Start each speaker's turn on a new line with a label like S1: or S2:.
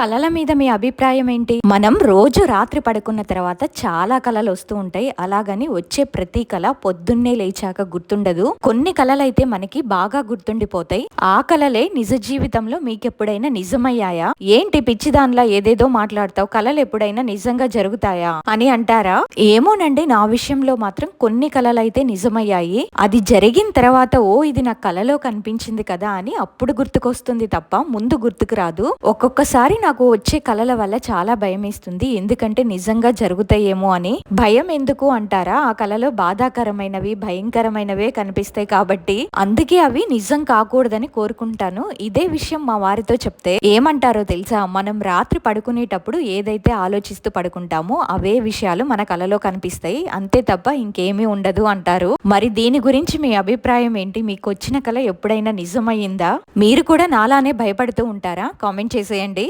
S1: కళల మీద మీ అభిప్రాయం ఏంటి? మనం రోజు రాత్రి పడుకున్న తర్వాత చాలా కళలు వస్తూ ఉంటాయి. అలాగని వచ్చే ప్రతి కళ పొద్దున్నే లేచాక గుర్తుండదు. కొన్ని కళలైతే మనకి బాగా గుర్తుండిపోతాయి. ఆ కళలే నిజ జీవితంలో మీకెప్పుడైనా నిజమయ్యాయా? ఏంటి పిచ్చి దానిలా ఏదేదో మాట్లాడతావు? కళలు ఎప్పుడైనా నిజంగా జరుగుతాయా? అని అంటారా? ఏమోనండి నా విషయంలో మాత్రం కొన్ని కళలైతే నిజమయ్యాయి. అది జరిగిన తర్వాత ఓ ఇది నా కళలో కనిపించింది కదా అని అప్పుడు గుర్తుకొస్తుంది తప్ప ముందు గుర్తుకు రాదు. ఒక్కొక్కసారి నాకు వచ్చే కళల వల్ల చాలా భయం వేస్తుంది ఎందుకంటే నిజంగా జరుగుతాయేమో అని భయం ఎందుకు అంటారా? ఆ కళలో బాధాకరమైనవి భయంకరమైనవే కనిపిస్తాయి కాబట్టి అందుకే అవి నిజం కాకూడదని కోరుకుంటాను. ఇదే విషయం మా వారితో చెప్తే ఏమంటారో తెలుసా? మనం రాత్రి పడుకునేటప్పుడు ఏదైతే ఆలోచిస్తూ పడుకుంటామో అవే విషయాలు మన కళలో కనిపిస్తాయి. అంతే తప్ప ఇంకేమీ ఉండదు అంటారు. మరి దీని గురించి మీ అభిప్రాయం ఏంటి? మీకు వచ్చిన కళ ఎప్పుడైనా నిజమైందా మీరు కూడా నాలానే భయపడుతూ ఉంటారా? కామెంట్ చేసేయండి.